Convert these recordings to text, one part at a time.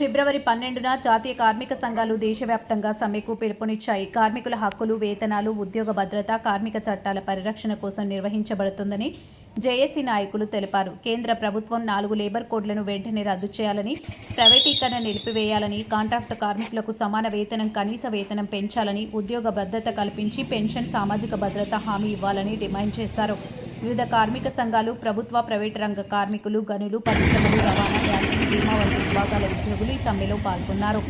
ఫిబ్రవరి పన్నెండున జాతీయ కార్మిక సంఘాలు దేశవ్యాప్తంగా సమ్మెకు పిలుపునిచ్చాయి. కార్మికుల హక్కులు వేతనాలు ఉద్యోగ భద్రత కార్మిక చట్టాల పరిరక్షణ కోసం నిర్వహించబడుతుందని జేఏసీ నాయకులు తెలిపారు. కేంద్ర ప్రభుత్వం నాలుగు లేబర్ కోడ్లను వెంటనే రద్దు చేయాలని ప్రైవేటీకరణ నిలిపివేయాలని కాంట్రాక్టు కార్మికులకు సమాన వేతనం కనీస వేతనం పెంచాలని ఉద్యోగ భద్రత కల్పించి పెన్షన్ సామాజిక భద్రత హామీ ఇవ్వాలని డిమాండ్ చేశారు. వివిధ కార్మిక సంఘాలు ప్రభుత్వ ప్రైవేటు రంగ కార్మికులు గనులు పరిశ్రమలు రవాణా బ్యాంకింగ్ బీమా వంటి విభాగాల ఉద్యోగులు ఈ సమ్మెలో పాల్గొన్నారు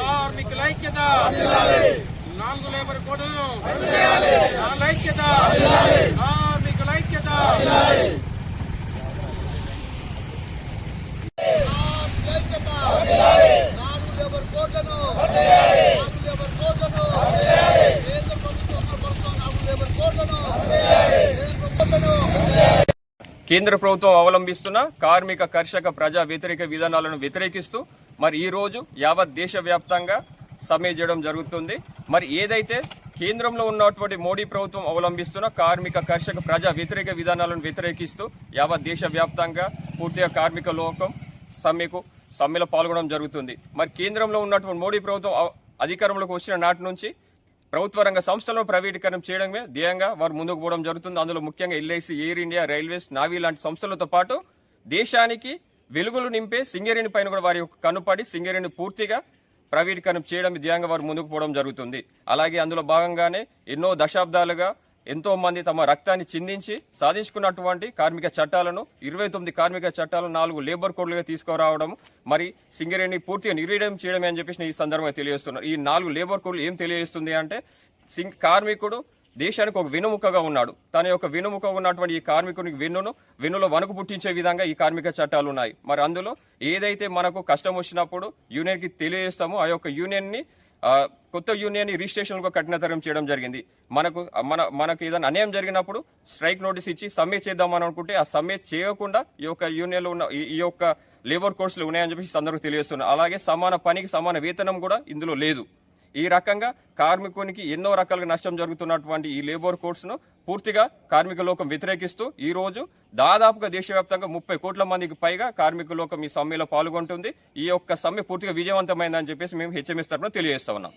కార్మికుల ఐక్యత నాలుగు లేబర్ కోడ్లను నాలుగు ఐక్యత కార్మికుల ఐక్యత నాలుగు లేబర్ కోడ్లను నాలుగు లేబర్ కోడ్లను కేంద్ర ప్రభుత్వం అమలుపరుస్తున్న నాలుగు లేబర్ ఐక్యత. కేంద్ర ఐక్యత. కేంద్ర ప్రభుత్వం అవలంబిస్తున్న కార్మిక కర్షక ప్రజా వ్యతిరేక విధానాలను వ్యతిరేకిస్తూ మరి ఈ రోజు యావత్ దేశవ్యాప్తంగా సమ్మె చేయడం జరుగుతుంది. మరి ఏదైతే కేంద్రంలో ఉన్నటువంటి మోడీ ప్రభుత్వం అవలంబిస్తున్న కార్మిక కర్షక ప్రజా వ్యతిరేక విధానాలను వ్యతిరేకిస్తూ యావత్ దేశవ్యాప్తంగా పూర్తిగా కార్మిక లోకం సమ్మెకు సమ్మెలో పాల్గొనడం జరుగుతుంది. మరి కేంద్రంలో ఉన్నటువంటి మోడీ ప్రభుత్వం అధికారంలోకి వచ్చిన నాటి నుంచి ప్రభుత్వ రంగ సంస్థలను ప్రైవేటీకరణ చేయడమే ధ్యేయంగా వారు ముందుకు పోవడం జరుగుతుంది. అందులో ముఖ్యంగా LIC Air India railways navy లాంటి సంస్థలతో పాటు దేశానికి వెలుగులు నింపే సింగరేణి పైన కూడా వారి యొక్క కనుపడి సింగరేణి పూర్తిగా ప్రైవేటీకరణ చేయడం ధ్యేయంగా వారు ముందుకు పోవడం జరుగుతుంది. అలాగే అందులో భాగంగానే ఎన్నో దశాబ్దాలుగా ఎంతో మంది తమ రక్తాన్ని చిందించి సాధించుకున్నటువంటి కార్మిక చట్టాలను ఇరవై తొమ్మిది కార్మిక చట్టాలను నాలుగు లేబర్ కోడ్లుగా తీసుకురావడం మరి సింగరేణి పూర్తిగా నిర్వీర్యం చేయడమే అని చెప్పేసి ఈ సందర్భంగా తెలియజేస్తున్నారు ఈ నాలుగు లేబర్ కోడ్లు ఏం తెలియజేస్తుంది అంటే సింగ్ కార్మికుడు దేశానికి ఒక వెనుముకగా ఉన్నాడు. తన యొక్క వెనుముక ఉన్నటువంటి ఈ కార్మికునికి వెన్నును వెన్నులో వణుకు పుట్టించే విధంగా ఈ కార్మిక చట్టాలు ఉన్నాయి. మరి అందులో ఏదైతే మనకు కష్టం వచ్చినప్పుడు యూనియన్కి తెలియజేస్తామో ఆ యొక్క యూనియన్ని కొత్త యూనియన్ రిజిస్ట్రేషన్కు కఠినతరం చేయడం జరిగింది. మనకు మన మనకు ఏదైనా అన్యాయం జరిగినప్పుడు స్ట్రైక్ నోటీస్ ఇచ్చి సమ్మె చేద్దామని అనుకుంటే ఆ సమ్మె చేయకుండా ఈ యొక్క యూనియన్లో ఉన్న ఈ- యొక్క లేబర్ కోర్సులు ఉన్నాయని చెప్పి ఈ తెలియజేస్తున్నారు అలాగే సమాన పనికి సమాన వేతనం కూడా ఇందులో లేదు. ఈ రకంగా కార్మికునికి ఎన్నో రకాలుగా నష్టం జరుగుతున్నటువంటి ఈ లేబర్ కోడ్స్ను పూర్తిగా కార్మిక లోకం వ్యతిరేకిస్తూ ఈ రోజు దాదాపుగా దేశవ్యాప్తంగా ముప్పై కోట్ల మందికి పైగా కార్మిక లోకం ఈ సమ్మెలో పాల్గొంటుంది. ఈ యొక్క సమ్మె పూర్తిగా విజయవంతమైందని చెప్పేసి మేము హెచ్ఎంఎస్ తరఫున తెలియజేస్తా ఉన్నాం.